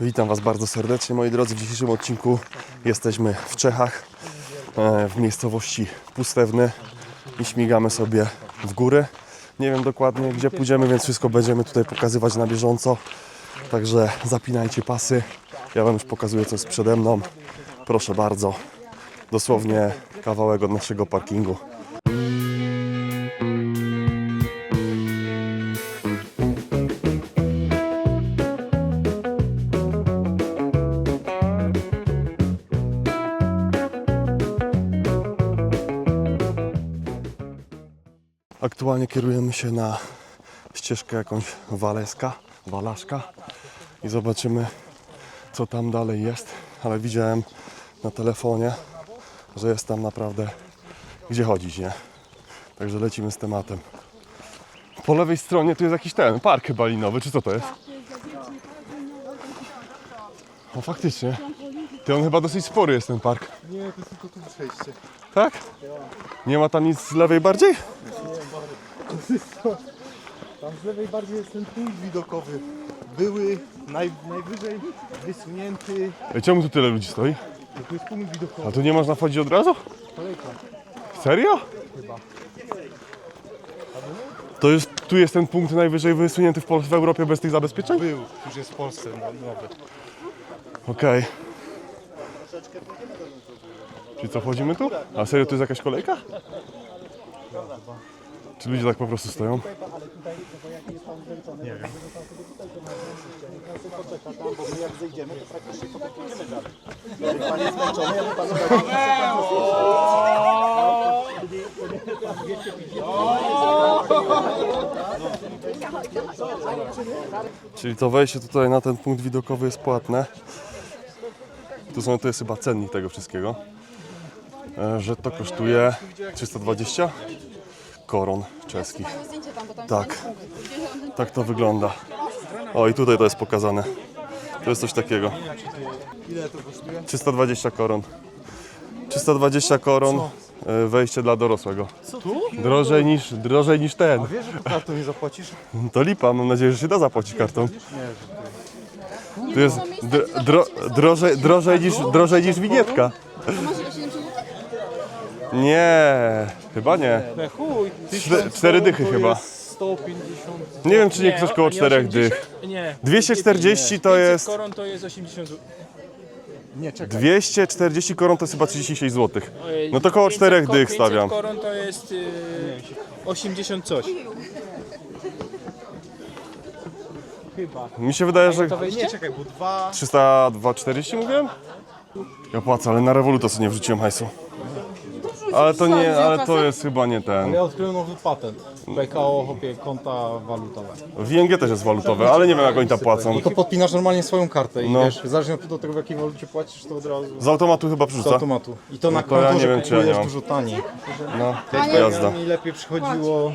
Witam Was bardzo serdecznie, moi drodzy. W dzisiejszym odcinku jesteśmy w Czechach, e, w miejscowości Pustewny i śmigamy sobie w góry. Nie wiem dokładnie, gdzie pójdziemy, więc wszystko będziemy tutaj pokazywać na bieżąco. Także zapinajcie pasy. Ja Wam już pokazuję, co jest przede mną. Proszę bardzo. Dosłownie kawałek od naszego parkingu. Aktualnie kierujemy się na ścieżkę jakąś Waleska, Walaszka i zobaczymy co tam dalej jest, ale widziałem na telefonie, że jest tam naprawdę gdzie chodzić, nie? Także lecimy z tematem. Po lewej stronie tu jest jakiś ten, park chyba linowy, czy co to jest? O faktycznie. Ty on chyba dosyć spory jest ten park. Nie, to jest tylko tu przejście. Tak? Nie ma tam nic z lewej bardziej? Tam z lewej bardziej jest ten punkt widokowy. Były naj, najwyżej wysunięty. Ej, Czemu tu tyle ludzi stoi? To tu jest punkt widokowy. A tu nie można wchodzić od razu? Kolejka. Serio? Chyba. To jest, tu jest ten punkt najwyżej wysunięty w, Pol- w Europie bez tych zabezpieczeń? Był, już jest w Polsce no- nowy. Okej. Czyli co, wchodzimy tu? A serio, tu jest jakaś kolejka? Czy ludzie tak po prostu stoją? Czyli to wejście tutaj na ten punkt widokowy jest płatne. Tu są, to jest chyba cennik tego wszystkiego. E, Że to kosztuje 320 koron czeskich. Tak, tak to wygląda. O i tutaj to jest pokazane. To jest coś takiego. Ile to kosztuje? 320 koron. 320 koron e, wejście dla dorosłego. Tu? Drożej niż, drożej niż ten. A wiesz, że kartą nie zapłacisz? To lipa, mam nadzieję, że się da zapłacić kartą. Nie, że Tu jest dr, dro, drożej, drożej, niż, drożej niż winietka. Nie, chyba nie. Chuj. Czte- cztery dychy to chyba. Jest 150. Nie wiem, czy nie ktoś koło czterech dych. Nie. 240 to 500 jest. koron to jest 80 zł. Nie, czekaj. 240 koron to jest chyba 36 zł. Ojej, No to koło 500 czterech ko- dych 500 stawiam. koron to jest y, 80 coś. Chyba. Mi się wydaje, że To wejście? Nie, czekaj, bo dwa... 340 mówiłem? Ja płacę, ale na Revoluta sobie nie wrzuciłem hajsu. Ale to nie, ale to jest chyba nie ten. Ja odkryłem nowy patent. PKO, hopie, konta walutowe. W ING też jest walutowe, ale nie wiem jak oni tam płacą. To podpinasz normalnie swoją kartę i No. wiesz, zależnie od tego w jakiej walucie płacisz, to od razu Z automatu chyba z przerzuca. automatu. I to na to ja nie że wiem, czy ja nie kupujesz mam. dużo taniej. No, Ja jazda. mi lepiej przychodziło...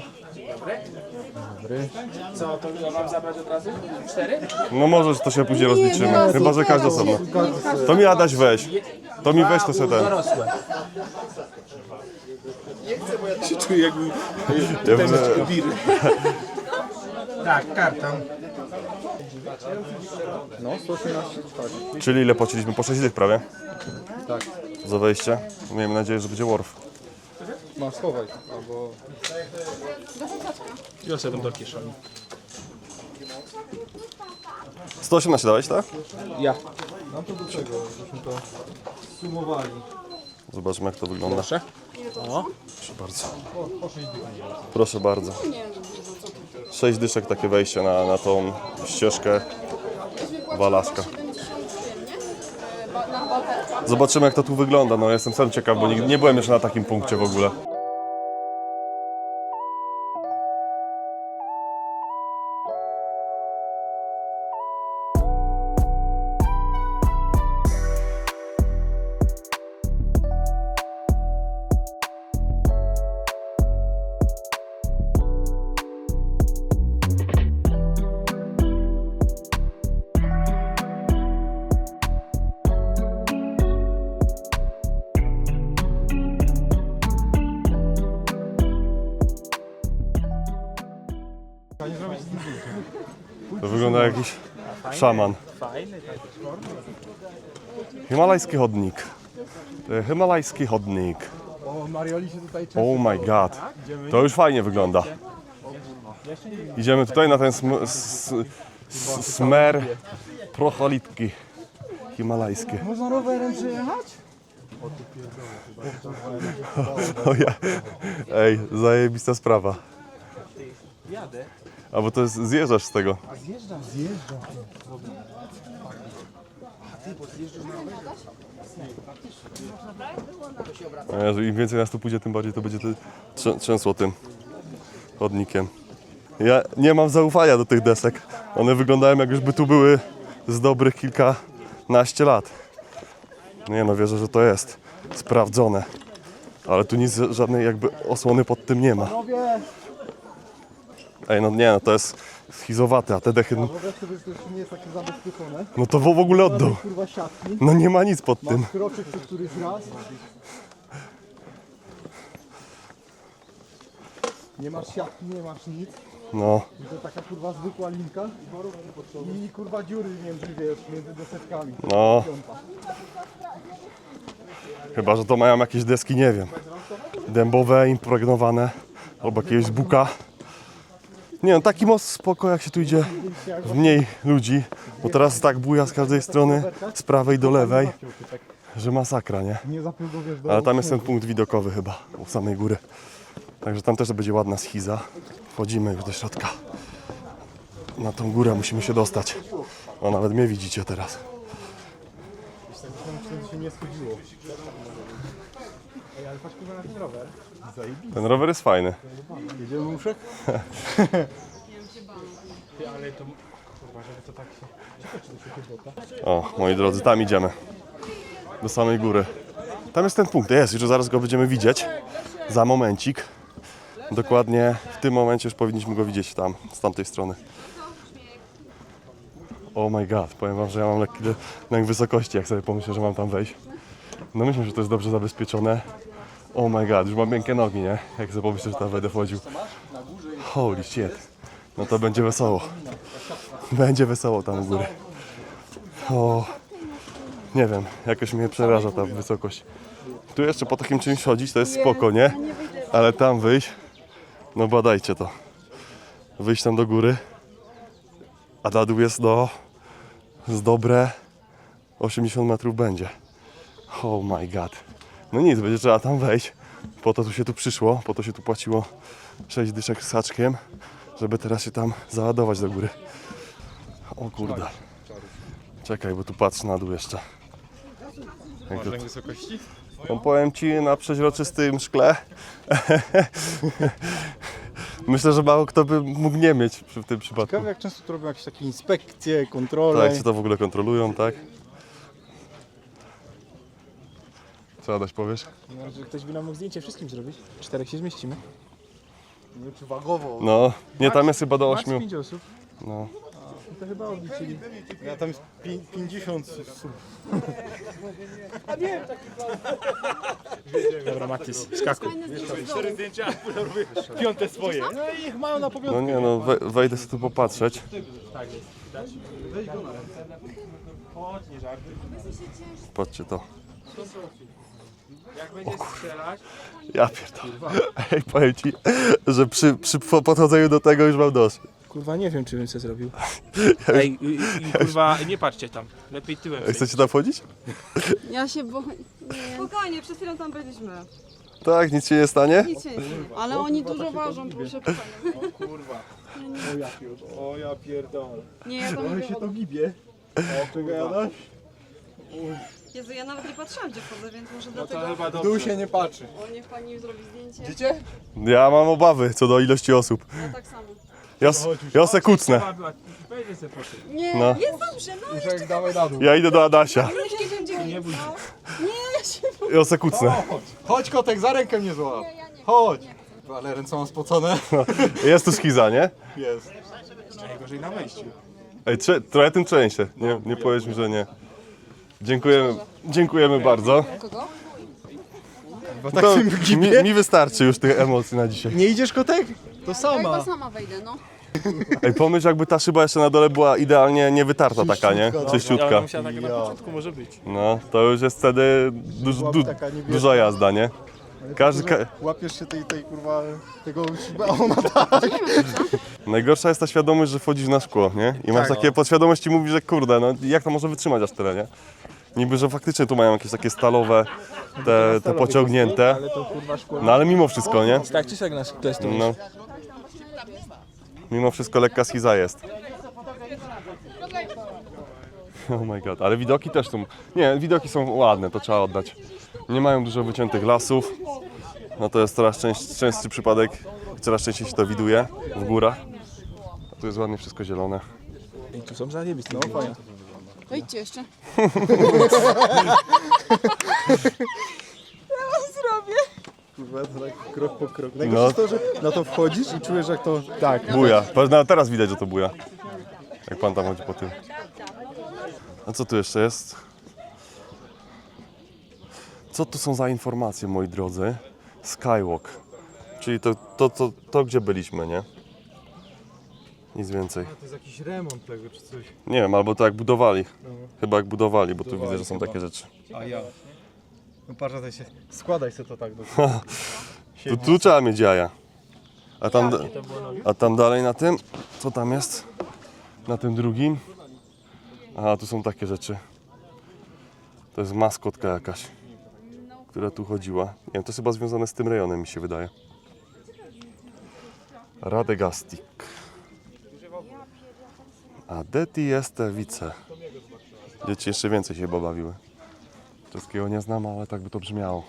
Co, to mam zabrać od razu? Cztery? No może to się później rozliczymy. Chyba, że każdy osobno. To mi Adaś weź. To mi weź to sobie ten. Dorosłe. się czuję jakby... Ja bym- Tak, kartą. No, 118 czwarty. Czyli ile płaciliśmy? Po 6 dych prawie Tak. za wejście. Miejmy nadzieję, że będzie Worf. Masz schowaj, albo... Ja sobie do kieszeni. 118 dałeś, tak? Ja. No to do czego? Żebyśmy to sumowali. Zobaczmy jak to wygląda. Proszę. O. Proszę bardzo. Proszę bardzo. 6 dyszek takie wejście na, na tą ścieżkę Walaska. Zobaczymy jak to tu wygląda. No jestem sam ciekaw, bo nigdy nie byłem jeszcze na takim punkcie w ogóle. Wygląda jak jakiś szaman. Himalajski chodnik. E, Himalajski chodnik. O, Marioli się tutaj często... Oh my god. To już fajnie wygląda. Idziemy tutaj na ten sm s s smer procholitki himalajskie. Można rowerem przyjechać? O ja. Ej, zajebista sprawa. Jadę. A bo to jest, zjeżdżasz z tego. Zjeżdżam, zjeżdżam. A Jezu, Im więcej nas tu pójdzie, tym bardziej to będzie trzę- trzęsło tym chodnikiem. Ja nie mam zaufania do tych desek. One wyglądają jak już by tu były z dobrych kilkanaście lat. Nie no, wierzę, że to jest sprawdzone. Ale tu nic, żadnej jakby osłony pod tym nie ma. Panowie, Ej, no nie no, to jest schizowate, a te dechy, no, rower to już nie jest takie zabezpieczone. no to w w ogóle oddał. Kurwa siatki. No nie ma nic pod tym. Kroczek co któryś raz. Nie masz siatki, nie masz nic. No, I to taka kurwa zwykła linka. I kurwa dziury między, wiesz, między desetkami. no. Piąta. Chyba, że to mają jakieś deski, nie wiem. Dębowe, impregnowane, albo jakiegoś buka. Nie no, taki most spoko, jak się tu idzie w mniej ludzi, bo teraz tak buja z każdej strony, z prawej do lewej, że masakra, nie? Ale tam jest ten punkt widokowy chyba, u samej góry. Także tam też będzie ładna schiza. Wchodzimy już do środka. Na tą górę musimy się dostać. O, nawet mnie widzicie teraz. Się nie schodziło. Ej, ale patrz na ten rower. Ten rower jest fajny. Jedziemy muszek? Ale to... Kurwa, żeby to tak się... O, moi drodzy, tam idziemy. Do samej góry. Tam jest ten punkt, jest, już zaraz go będziemy widzieć. Za momencik. Dokładnie w tym momencie już powinniśmy go widzieć tam, z tamtej strony. Oh my god, powiem wam, że ja mam lekki lęk wysokości, jak sobie pomyślę, że mam tam wejść. No myślę, że to jest dobrze zabezpieczone. Oh my god, już mam miękkie nogi, nie? Jak sobie pomyślę, że tam będę wchodził. Holy shit. No to będzie wesoło. Będzie wesoło tam u góry. O, nie wiem, jakoś mnie przeraża ta wysokość. Tu jeszcze po takim czymś chodzić to jest spoko, nie? Ale tam wyjść, no badajcie to. Wyjść tam do góry, a na dół jest do, z dobre 80 metrów będzie. Oh my god. No nic, będzie trzeba tam wejść. Po to tu się tu przyszło, po to się tu płaciło 6 dyszek z haczkiem, żeby teraz się tam załadować do góry. O kurde. Czekaj, bo tu patrz na dół jeszcze. Jak to... wysokości? No powiem Ci na przeźroczystym szkle. Myślę, że mało kto by mógł nie mieć przy w tym przypadku. Ciekawe jak często tu robią jakieś takie inspekcje, kontrole. Tak, czy to w ogóle kontrolują, tak? Co Adaś powiesz? Może ktoś by nam mógł zdjęcie wszystkim zrobić? Czterech się zmieścimy. Nie wiem, czy wagowo. No, nie, tam jest chyba do Max 8. pięć osób. No. To chyba odliczyli. Ja tam jest pi- 50 sub. Dobra, Matis, skakuj. Piąte swoje. No i ich mają na powiątkę. no nie no, we, wejdę sobie tu popatrzeć. Tak jest. Dać? Chodź, nie żartuj. Patrzcie to. Jak będziesz strzelać, Ja pierdolę. Ej, powiem Ci, że przy, przy podchodzeniu do tego już mam dość. Kurwa, nie wiem, czy bym co zrobił. Ej, i, i, kurwa, nie patrzcie tam. Lepiej tyłem. Ej, Chcecie tam wchodzić? Ja się boję. Spokojnie, przed chwilą tam byliśmy. Tak, nic się nie stanie? Nic się nie dzieje. Ale oni dużo ważą, proszę pana. O ja pierdolę. O ja pierdolę. Nie, ja tam nie się to wychodzę. gibie. O, czego jadaś? Jezu, ja nawet nie patrzyłam, gdzie wchodzę, więc może To dlatego... chyba W dół się nie patrzy. O, niech pani zrobi zdjęcie. Widzicie? Ja mam obawy co do ilości osób. Ja tak samo. Ja, s- ja se kucnę. Wejdzie sobie po tym. Nie, No. jest dobrze, no Muszek dawaj na dół. Ja idę do Adasia. już nie będzie Nie bój się. Nie, ja się Ja se kucnę. Chodź. Chodź kotek, za rękę mnie złap. Chodź. Ale ręce mam spocone. Jest tu schiza, nie? Jest. Najgorzej na wejściu. Ej, trze- trochę tym trzęsie. Nie, nie powiedz mi, że nie. Dziękujemy, dziękujemy bardzo. Kogo? Bo tak To tym mi, gibie. mi wystarczy już tych emocji na dzisiaj. Nie idziesz kotek? To Ja sama. chyba sama wejdę, no. Ej, pomyśl jakby ta szyba jeszcze na dole była idealnie niewytarta taka, nie? Czyściutka, Czyściutka. musiała taka na Ja. początku może być. No, to już jest wtedy duż, Byłaby du, taka duża jazda, nie? Każdy, ka... Łapiesz się tej, tej kurwa, tego siba, a ona tak. Najgorsza jest ta świadomość, że wchodzisz na szkło, nie? I masz Tak. takie podświadomość i mówisz, że kurde, no jak to może wytrzymać aż tyle, nie? Niby, że faktycznie tu mają jakieś takie stalowe, te, te pociągnięte, Ale to kurwa szkło. no ale mimo wszystko, nie? Tak czy siak nas testujesz. No. Mimo wszystko lekka schiza jest. Oh my god, ale widoki też są. Nie, widoki są ładne, to trzeba oddać. Nie mają dużo wyciętych lasów. No to jest coraz częst, częstszy przypadek. Coraz częściej się to widuje w górach. A tu jest ładnie wszystko zielone. I tu są zajebiste. No fajnie. To idźcie jeszcze. Kurwa, to tak krok po kroku. No. Najgorsze jest to, że na to wchodzisz i czujesz jak to... Tak. Buja. No, teraz widać, że to buja. Jak pan tam chodzi po tym. A co tu jeszcze jest? Co tu są za informacje, moi drodzy? Skywalk. Czyli to, to, to, to gdzie byliśmy, nie? Nic więcej. To jest jakiś remont tego czy coś. Nie wiem, albo to jak budowali. Chyba jak budowali, bo tu widzę, że są takie rzeczy. A ja. No patrz, to się... Składaj sobie to tak do Tu, tu trzeba mieć jaja. A tam, a tam dalej na tym, co tam jest? Na tym drugim? Aha, tu są takie rzeczy. To jest maskotka jakaś, która tu chodziła. Nie wiem, to jest chyba związane z tym rejonem, mi się wydaje. Radegastik. A deti este vice. Dzieci jeszcze więcej się bawiły. Wszystkiego nie znam, ale tak by to brzmiało.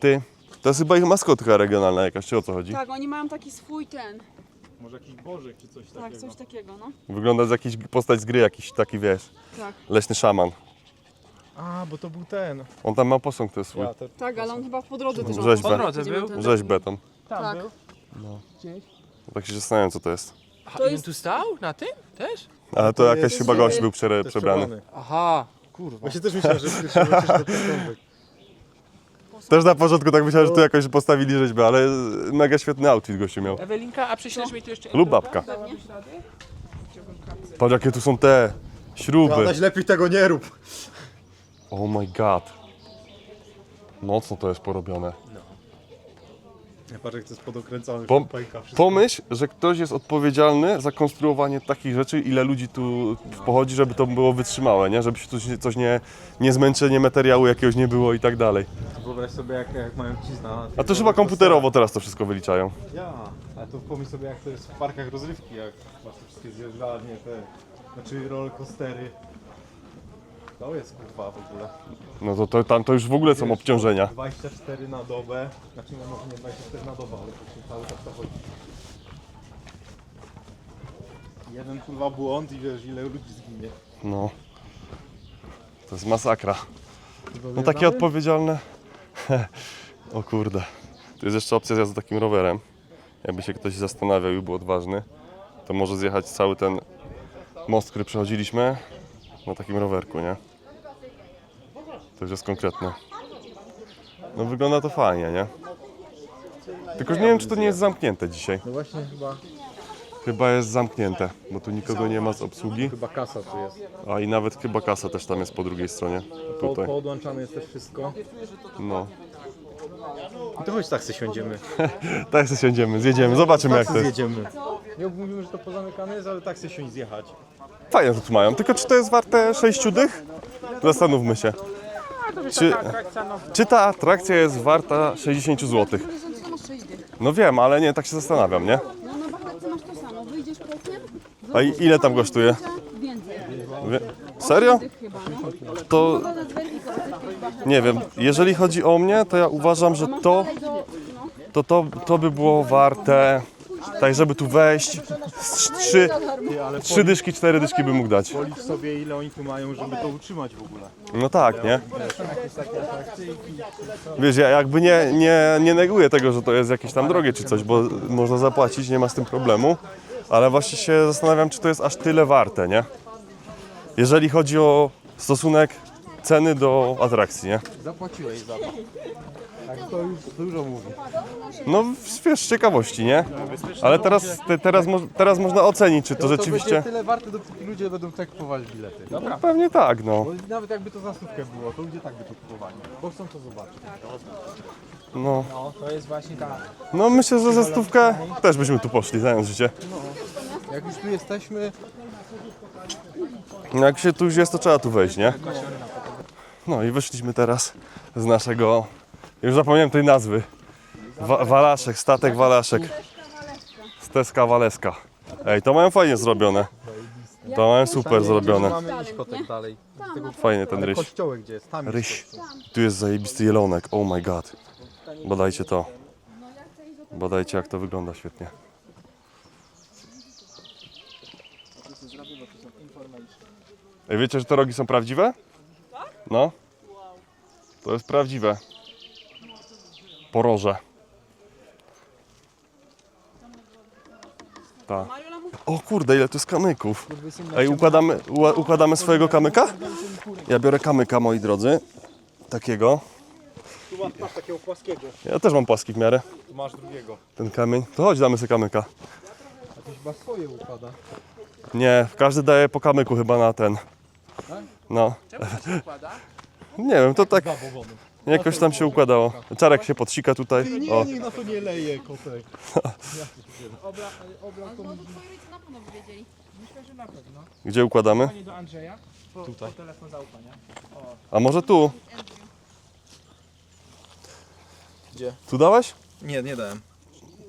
Ty, to jest chyba ich maskotka regionalna jakaś, czy o co chodzi? Tak, oni mają taki swój ten. Może jakiś bożek czy coś Tak, coś takiego, no. Wygląda jak jakiś postać z gry, jakiś taki, wiesz, Tak. leśny szaman. A, bo to był ten. On tam ma posąg, to jest swój. Ja, to... Tak, ale on chyba po drodze też Rzeźbę. Po drodze był? ten- Rzeźbę tam. Tak. Tak się zastanawiam, co to jest. A To i on jest- tu stał? Na tym? Też? Ale to to jakaś jest- chyba gość był prze, Też przebrany. czerwony. Aha, kurwa. Właśnie też myślałem, że do. Też na początku tak myślałem, że tu jakoś postawili rzeźbę, ale mega świetny outfit gościu miał. Ewelinka, a przyślesz mi tu jeszcze... Lub babka. Patrz jakie tu są te śruby. Adaś, lepiej tego nie rób. Oh my god. Mocno to jest porobione. Ja patrz jak to jest podokręcone. Pom- pajka, wszystko. Pomyśl, że ktoś jest odpowiedzialny za konstruowanie takich rzeczy, ile ludzi tu pochodzi, żeby to było wytrzymałe, nie? Żeby się coś, coś nie, nie zmęczenie materiału jakiegoś nie było i tak dalej. Wyobraź sobie jak, jak mają cizna. A to chyba komputerowo teraz to wszystko wyliczają. Ja, ale to pomyśl sobie jak to jest w parkach rozrywki, jak masz te wszystkie zjeżdżalnie, te, znaczy rollercoastery. To jest kurwa w ogóle. No to, to tam to już w ogóle są obciążenia. 24 na dobę, znaczy no może nie 24 na dobę, ale to się cały czas to chodzi. Jeden kurwa błąd i wiesz ile ludzi zginie. No. To jest masakra. No takie odpowiedzialne. o kurde. Tu jest jeszcze opcja zjazdu takim rowerem. Jakby się ktoś zastanawiał i był odważny, to może zjechać cały ten most, który przechodziliśmy na takim rowerku, nie? To już jest konkretne. No wygląda to fajnie, nie? Tylko że nie wiem, czy to nie jest zamknięte dzisiaj. No właśnie chyba, Chyba jest zamknięte, bo tu nikogo nie ma z obsługi. chyba kasa tu jest. A i nawet chyba kasa też tam jest po drugiej stronie. Po, Tutaj. poodłączane jest też wszystko. No. I to chodź tak se siądziemy. Tak się siądziemy, zjedziemy, zobaczymy jak to jest. zjedziemy. Nie mówimy, że to pozamykane jest, ale tak se siąść zjechać. Fajnie to tu mają, tylko czy to jest warte 6 dych? Zastanówmy się. Czy, czy ta atrakcja jest warta 60 zł? Horyzont to masz 6 dych. No wiem, ale nie, tak się zastanawiam, nie? No na wahadce masz to samo. Wyjdziesz krokiem, A i ile tam kosztuje? więcej. Wie- Serio? Chyba, no. To Woda zweryfikować. nie wiem, jeżeli chodzi o mnie, to ja uważam, że to, to, to, to by było warte, tak żeby tu wejść, z trzy, trzy dyszki, cztery dyszki bym mógł dać. Policz sobie ile oni tu mają, żeby to utrzymać w ogóle. No tak, nie? Wiesz, ja jakby nie, nie, nie neguję tego, że to jest jakieś tam drogie czy coś, bo można zapłacić, nie ma z tym problemu, ale właśnie się zastanawiam, czy to jest aż tyle warte, nie? Jeżeli chodzi o stosunek ceny do atrakcji, nie? Zapłaciłeś za to. Tak, to już dużo mówi. No wiesz, z ciekawości, nie? Ale teraz, te, teraz, mo- teraz można ocenić, czy to To rzeczywiście... będzie tyle warte, dopóki ludzie będą tak kupować bilety. Dobra. Pewnie tak, no. Bo nawet jakby to za stówkę było, to ludzie tak by to kupowali. Bo chcą to zobaczyć. no. No, to jest właśnie ta... No myślę, że za stówkę też byśmy tu poszli, znając życie. Jak już tu jesteśmy, No, Jak się tu już jest, to trzeba tu wejść, nie? No i wyszliśmy teraz z naszego... Już zapomniałem tej nazwy. Wa Walaszek, statek Walaszek. Steska Waleska. Ej, to mają fajnie zrobione. To mają super zrobione. mamy iść kotek dalej. Z tego Fajny ten ryś. kościołek gdzie jest, tam jest Ryś. Tu jest zajebisty jelonek, oh my god. Badajcie to. Badajcie jak to wygląda świetnie. Ej, wiecie, że te rogi są prawdziwe? No. To jest prawdziwe. Poroże. Tak. O kurde, ile tu jest kamyków. Ej, układamy, układamy swojego kamyka? Ja biorę kamyka, moi drodzy. Takiego. Tu masz, masz takiego płaskiego. Ja też mam płaski w miarę, Tu masz drugiego. ten kamień. To chodź, damy sobie kamyka. A to chyba swoje układa. Nie, każdy daje po kamyku chyba na ten. No, Czemu to się układa? nie wiem, to tak jakoś tam się układało. Czarek się podsika tutaj. Nie, O, niech na to nie leje kotek. Obla, obla to No to twoi rodzice na pewno by wiedzieli. myślę, że na pewno. gdzie układamy? Panie do Andrzeja. Po, Tutaj. Po telefon zaufania. A może tu? Gdzie? Tu dałeś? Nie, nie dałem.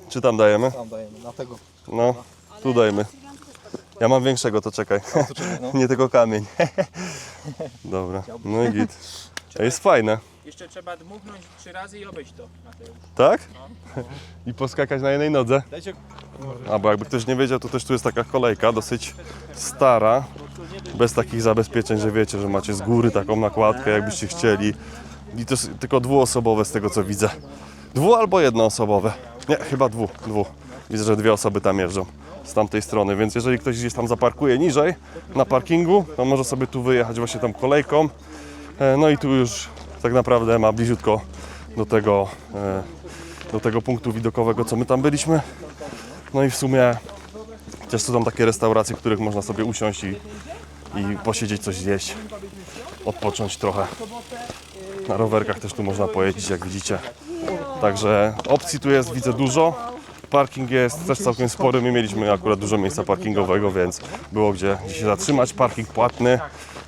Czy tam dajemy? Tam dajemy, na tego. No, tu dajmy. Ja mam większego, to czekaj. To czekaj, no. Nie tylko kamień. Dobra, no i git. To jest fajne. Jeszcze trzeba dmuchnąć trzy razy i obejść to. Mateusz. Tak? I poskakać na jednej nodze. Dajcie... A bo jakby ktoś nie wiedział, to też tu jest taka kolejka, dosyć stara, bez takich zabezpieczeń, że wiecie, że macie z góry taką nakładkę, jakbyście chcieli. I to jest tylko dwuosobowe z tego co widzę. Dwu albo jednoosobowe. Nie, chyba dwu, dwu. Widzę, że dwie osoby tam jeżdżą z tamtej strony, więc jeżeli ktoś gdzieś tam zaparkuje niżej na parkingu, to może sobie tu wyjechać właśnie tą kolejką. E, No i tu już tak naprawdę ma bliziutko do tego, e, do tego punktu widokowego, co my tam byliśmy. No i w sumie też są tam takie restauracje, w których można sobie usiąść i, i posiedzieć, coś zjeść, odpocząć trochę. Na rowerkach też tu można pojeździć, jak widzicie. Także opcji tu jest, widzę dużo. Parking jest też całkiem spory. My mieliśmy akurat dużo miejsca parkingowego, więc było gdzie, gdzie się zatrzymać. Parking płatny.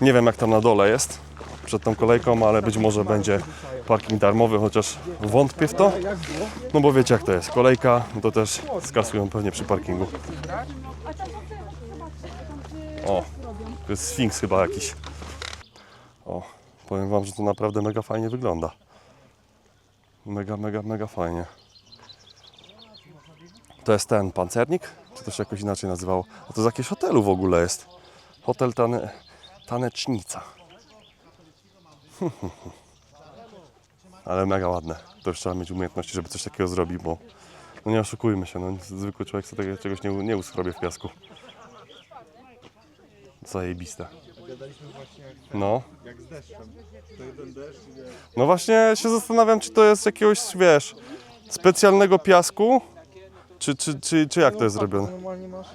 Nie wiem jak tam na dole jest przed tą kolejką, ale być może będzie parking darmowy, chociaż wątpię w to. No bo wiecie jak to jest. Kolejka to też skasują pewnie przy parkingu. O, to jest Sfinks chyba jakiś. O, powiem wam, że to naprawdę mega fajnie wygląda. Mega, mega, mega fajnie. To jest ten pancernik? Czy to się jakoś inaczej nazywało? A to z jakiegoś hotelu w ogóle jest. Hotel Tane, Tanecznica. Ale mega ładne. To już trzeba mieć umiejętności, żeby coś takiego zrobić, bo no nie oszukujmy się, no zwykły człowiek sobie czegoś nie, nie w piasku. Zajebiste. No. jak z deszczem. No właśnie się zastanawiam, czy to jest jakiegoś, wiesz, specjalnego piasku, czy, czy, czy, czy jak to jest zrobione. Normalnie masz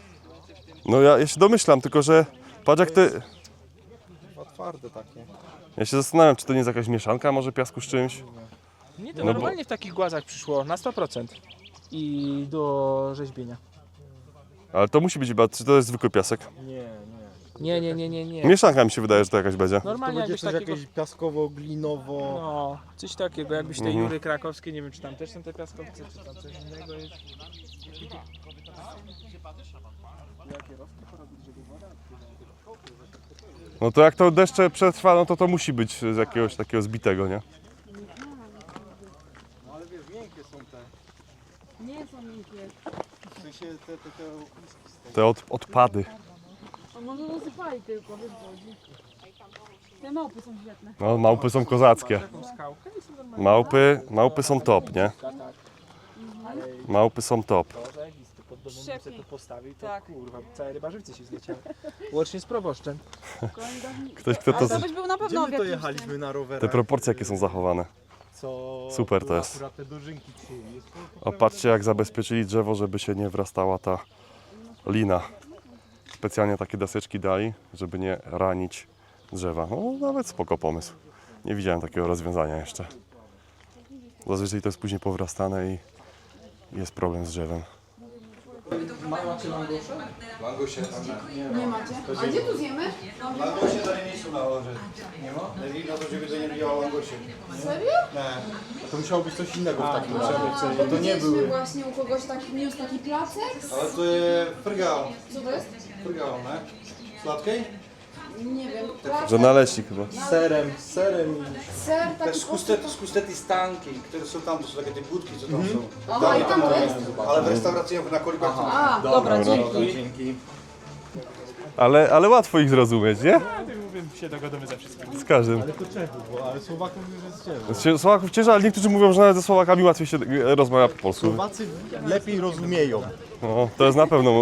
No ja, ja się domyślam, tylko że patrz jak ty... dwa twarde takie. Ja się zastanawiam, czy to nie jest jakaś mieszanka może piasku z czymś. Nie, to No bo- normalnie w takich głazach przyszło na 100%. I do rzeźbienia. Ale to musi być chyba, czy to jest zwykły piasek? Nie, nie. Nie, nie, nie, nie, nie. Mieszanka mi się wydaje, że to jakaś będzie. To Normalnie będzie jakbyś coś takiego... jakieś piaskowo-glinowo. No, coś takiego, jakbyś te Mhm. jury krakowskie, nie wiem czy tam też są te piaskowce, czy tam coś innego jest. No to jak to deszcze przetrwa, no to to musi być z jakiegoś takiego zbitego, nie? No ale wiesz, miękkie są te. Nie są miękkie. W sensie te, te, te tego. Te od, odpady. Może rozsypali tylko, wiesz. Te małpy są świetne. No małpy są kozackie. Małpy, małpy są top, nie? Małpy są top. Pod to postawił, to Tak. kurwa, całe rybażywce się zleciały. Łącznie z proboszczem. Ktoś, kto to... Ale to byś był na Gdzie pewno w my to jechaliśmy na rowerach? Te proporcje jakie są zachowane. Co Super to jest. Akurat te dożynki przyjęli. Jest po- O, patrzcie jak zabezpieczyli drzewo, żeby się nie wrastała ta lina. Specjalnie takie deseczki dali, żeby nie ranić drzewa. No nawet spoko pomysł. Nie widziałem takiego rozwiązania jeszcze. Zazwyczaj to jest później powrastane i jest problem z drzewem. Nie macie? A gdzie tu zjemy? Langosie to nie miejscu na orze. Nie ma? No to żeby to nie robiło langosie. Serio? To musiało być coś innego w takim razie. Bo To nie były. właśnie u kogoś taki, niósł taki placek. Ale to jest frgał. Co to jest? Frgał, nie? Sladkiej? Nie wiem. Że naleśnik chyba. Z serem, z serem i... ser, Te taki skustety, skustety stanki, które są tam, to są takie te budki, co tam są. Aha, i tam to jest? Ale w restauracyjach na kolibach A, dobra, dzięki. Dzięki. Ale, ale łatwo ich zrozumieć, nie? Się dogadamy ze wszystkim. Z każdym. Ale to Czechów, bo, ale Słowaków już jest ciężko. Znaczy, Słowaków cieszy, ale niektórzy mówią, że nawet ze Słowakami łatwiej się e, rozmawia po polsku. Słowacy lepiej rozumieją. No, to jest na pewno e,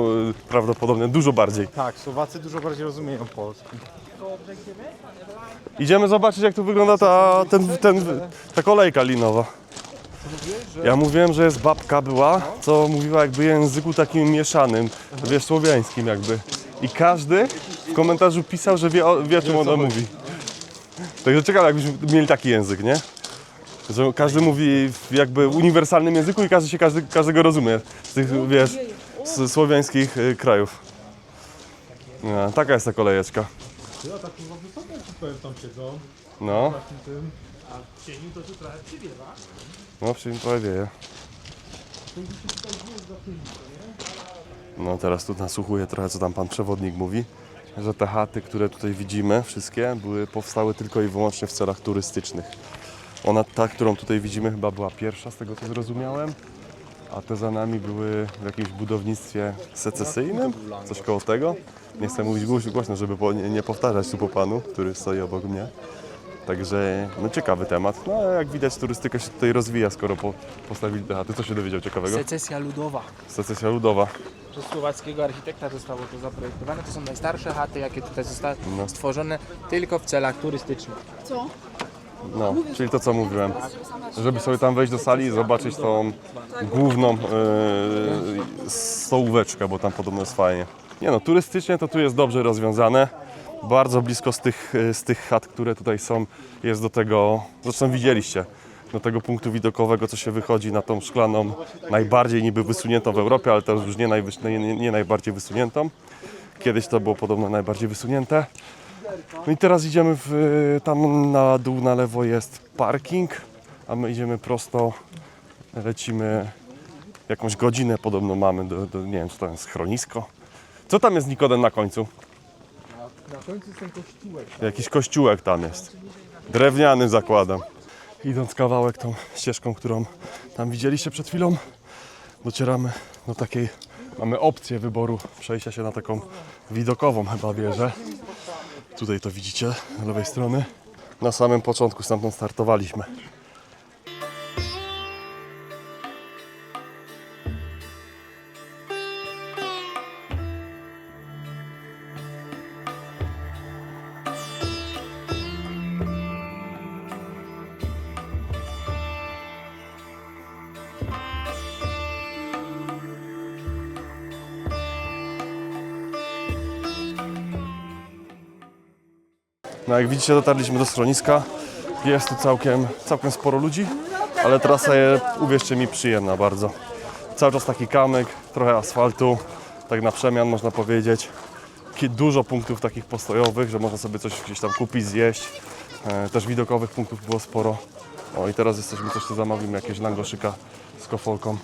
prawdopodobne, dużo bardziej. Tak, Słowacy dużo bardziej rozumieją polski. Idziemy zobaczyć, jak tu wygląda ta, ten, ten, ta kolejka linowa. Ja mówiłem, że jest babka była, co mówiła jakby w języku takim mieszanym, wiesz, słowiańskim jakby. I każdy w komentarzu pisał, że wie, o, wie o czym ona mówi. Także ciekawe, jakbyśmy mieli taki język, nie? Że każdy mówi w jakby uniwersalnym języku i każdy się każdy, każdego rozumie z tych, wiesz, z słowiańskich y, krajów. No, taka jest ta kolejeczka. Ja tak chyba wysoko ci powiem tam siedzą. No. Takim tym. A w cieniu to tu trochę przywiewa. No, przy tym trochę wieje. No, teraz tu nasłuchuję trochę, co tam pan przewodnik mówi, że te chaty, które tutaj widzimy, wszystkie, były, powstały tylko i wyłącznie w celach turystycznych. Ona, ta, którą tutaj widzimy, chyba była pierwsza, z tego co zrozumiałem, a te za nami były w jakimś budownictwie secesyjnym, coś koło tego. Nie chcę mówić głoś- głośno, żeby nie powtarzać tu po panu, który stoi obok mnie. Także no, ciekawy temat. No ale jak widać turystyka się tutaj rozwija, skoro po, postawili te chaty. Co się dowiedział ciekawego? Secesja ludowa. Secesja ludowa. Przez słowackiego architekta zostało to zaprojektowane. To są najstarsze chaty, jakie tutaj zostały No. stworzone tylko w celach turystycznych. Co? No, czyli to co mówiłem. Żeby sobie tam wejść do sali i zobaczyć tą główną yy, stołóweczkę, bo tam podobno jest fajnie. Nie no, turystycznie to tu jest dobrze rozwiązane. Bardzo blisko z tych, yy, z tych chat, które tutaj są, jest do tego, zresztą widzieliście, do tego punktu widokowego, co się wychodzi na tą szklaną, najbardziej niby wysuniętą w Europie, ale teraz już nie, najwyż, nie, nie, najbardziej wysuniętą. Kiedyś to było podobno najbardziej wysunięte. No i teraz idziemy w, tam na dół, na lewo jest parking, a my idziemy prosto, lecimy jakąś godzinę podobno mamy, do, do, nie wiem co tam jest, schronisko. Co tam jest Nikodem na końcu? Na końcu jest ten kościółek. Jakiś kościółek tam jest. Drewniany zakładam. Idąc kawałek tą ścieżką, którą tam widzieliście przed chwilą, docieramy do takiej, mamy opcję wyboru przejścia się na taką widokową chyba wieżę. Tutaj to widzicie, z lewej strony. Na samym początku stamtąd startowaliśmy. No jak widzicie dotarliśmy do schroniska. Jest tu całkiem, całkiem sporo ludzi, ale trasa jest, uwierzcie mi, przyjemna bardzo. Cały czas taki kamyk, trochę asfaltu, tak na przemian można powiedzieć. Dużo punktów takich postojowych, że można sobie coś gdzieś tam kupić, zjeść. E, też widokowych punktów było sporo. O i teraz jesteśmy, coś tu zamówimy, jakieś langoszyka z kofolką.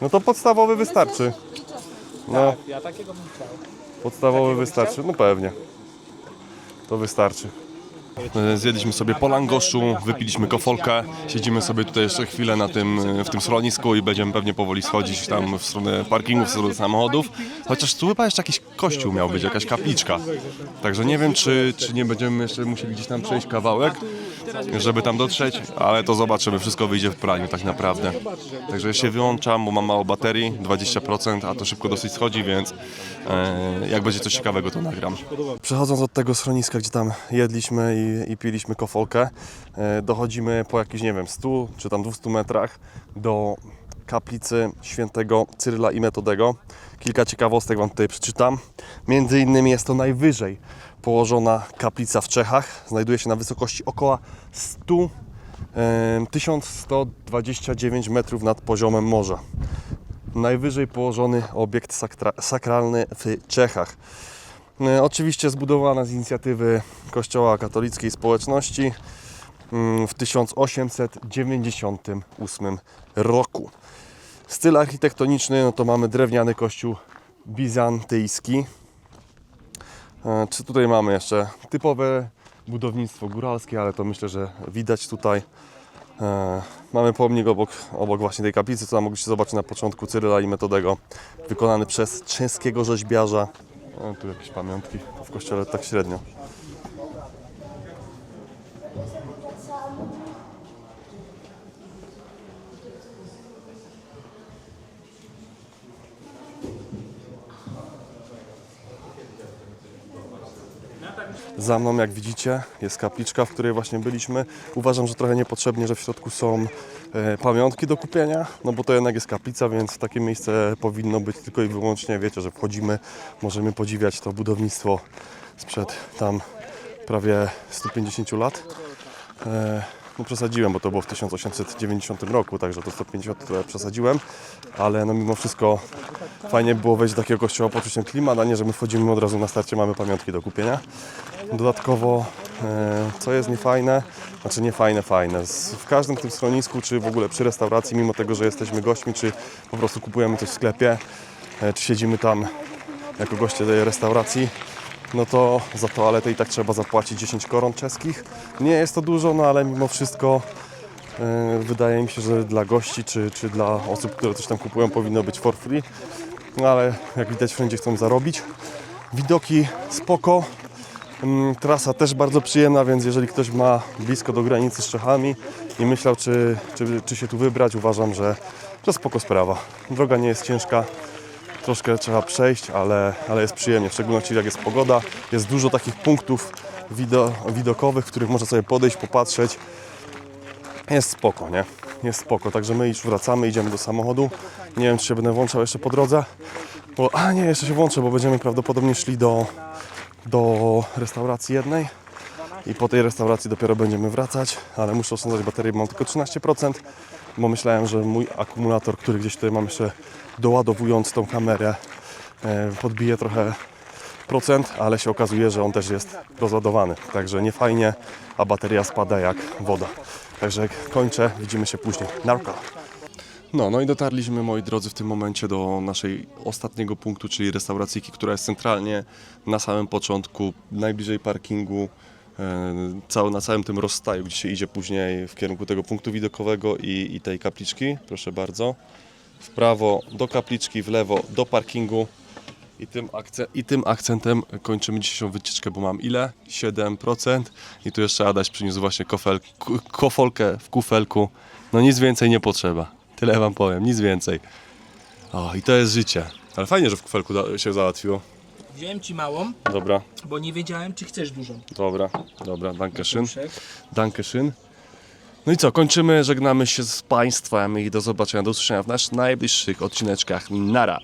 No to podstawowy wystarczy. No, Ja takiego bym chciał. podstawowy wystarczy, no pewnie. To wystarczy. Zjedliśmy sobie po langoszu, wypiliśmy kofolkę, siedzimy sobie tutaj jeszcze chwilę na tym, w tym schronisku i będziemy pewnie powoli schodzić tam w stronę parkingu, w stronę samochodów. Chociaż tu chyba jeszcze jakiś kościół miał być, jakaś kapliczka. Także nie wiem, czy, czy nie będziemy jeszcze musieli gdzieś tam przejść kawałek, żeby tam dotrzeć, ale to zobaczymy, wszystko wyjdzie w praniu tak naprawdę. Także ja się wyłączam, bo mam mało baterii, 20%, a to szybko dosyć schodzi, więc e, jak będzie coś ciekawego, to nagram. Przechodząc od tego schroniska, gdzie tam jedliśmy i, i piliśmy kofolkę, e, dochodzimy po jakichś, nie wiem, 100 czy tam 200 metrach do kaplicy świętego Cyryla i Metodego. Kilka ciekawostek Wam tutaj przeczytam. Między innymi jest to najwyżej położona kaplica w Czechach. Znajduje się na wysokości około 100, e, 1129 metrów nad poziomem morza. Najwyżej położony obiekt sakra- sakralny w Czechach. E, Oczywiście zbudowana z inicjatywy Kościoła Katolickiej Społeczności mm, w 1898 roku. Styl architektoniczny no to mamy drewniany kościół bizantyjski. E, Czy tutaj mamy jeszcze typowe budownictwo góralskie, ale to myślę, że widać tutaj. E, Mamy pomnik obok, obok właśnie tej kaplicy, co mogliście zobaczyć na początku Cyryla i Metodego, wykonany przez czeskiego rzeźbiarza. O, tu jakieś pamiątki w kościele tak średnio. Za mną, jak widzicie, jest kapliczka, w której właśnie byliśmy. Uważam, że trochę niepotrzebnie, że w środku są e, pamiątki do kupienia, no bo to jednak jest kaplica, więc takie miejsce powinno być tylko i wyłącznie, wiecie, że wchodzimy, możemy podziwiać to budownictwo sprzed tam prawie 150 lat. E, no przesadziłem, bo to było w 1890 roku, także to 150 trochę przesadziłem, ale no mimo wszystko fajnie było wejść do takiego kościoła, poczuć ten klimat, a nie, że my wchodzimy od razu na starcie, mamy pamiątki do kupienia. Dodatkowo, e, co jest niefajne, znaczy niefajne, fajne, z, w każdym tym schronisku, czy w ogóle przy restauracji, mimo tego, że jesteśmy gośćmi, czy po prostu kupujemy coś w sklepie, e, czy siedzimy tam jako goście tej restauracji, no to za toaletę i tak trzeba zapłacić 10 koron czeskich. Nie jest to dużo, no ale mimo wszystko e, wydaje mi się, że dla gości czy, czy dla osób, które coś tam kupują powinno być for free. No ale jak widać wszędzie chcą zarobić. Widoki spoko. Mm, Trasa też bardzo przyjemna, więc jeżeli ktoś ma blisko do granicy z Czechami i myślał, czy, czy, czy się tu wybrać, uważam, że, że spoko sprawa. Droga nie jest ciężka, troszkę trzeba przejść, ale, ale jest przyjemnie, w szczególności jak jest pogoda. Jest dużo takich punktów wido, widokowych, w których można sobie podejść, popatrzeć. Jest spoko, nie? Jest spoko, także my już wracamy, idziemy do samochodu. Nie wiem, czy się będę włączał jeszcze po drodze, bo, a nie, jeszcze się włączę, bo będziemy prawdopodobnie szli do, do restauracji jednej i po tej restauracji dopiero będziemy wracać, ale muszę oszczędzać baterię, bo mam tylko 13%, bo myślałem, że mój akumulator, który gdzieś tutaj mam jeszcze doładowując tą kamerę, e, podbije trochę procent, ale się okazuje, że on też jest rozładowany, także nie fajnie, a bateria spada jak woda. Także kończę, widzimy się później. Narka. No, no i dotarliśmy, moi drodzy, w tym momencie do naszej ostatniego punktu, czyli restauracyjki, która jest centralnie na samym początku, najbliżej parkingu, e, na całym tym rozstaju, gdzie się idzie później w kierunku tego punktu widokowego i, i tej kapliczki. Proszę bardzo. W prawo do kapliczki, w lewo do parkingu. I tym, I tym akcentem kończymy dzisiejszą wycieczkę, bo mam ile? 7%. I tu jeszcze Adaś przyniósł właśnie kofel, kofolkę w kufelku. No nic więcej nie potrzeba. Tyle wam powiem, nic więcej. O, i to jest życie. Ale fajnie, że w kufelku się załatwiło. Wziąłem ci małą, Dobra, bo nie wiedziałem, czy chcesz dużą. dobra, dobra, danke schön. Danke schön. No i co, kończymy, żegnamy się z Państwem i do zobaczenia, do usłyszenia w naszych najbliższych odcineczkach. Nara!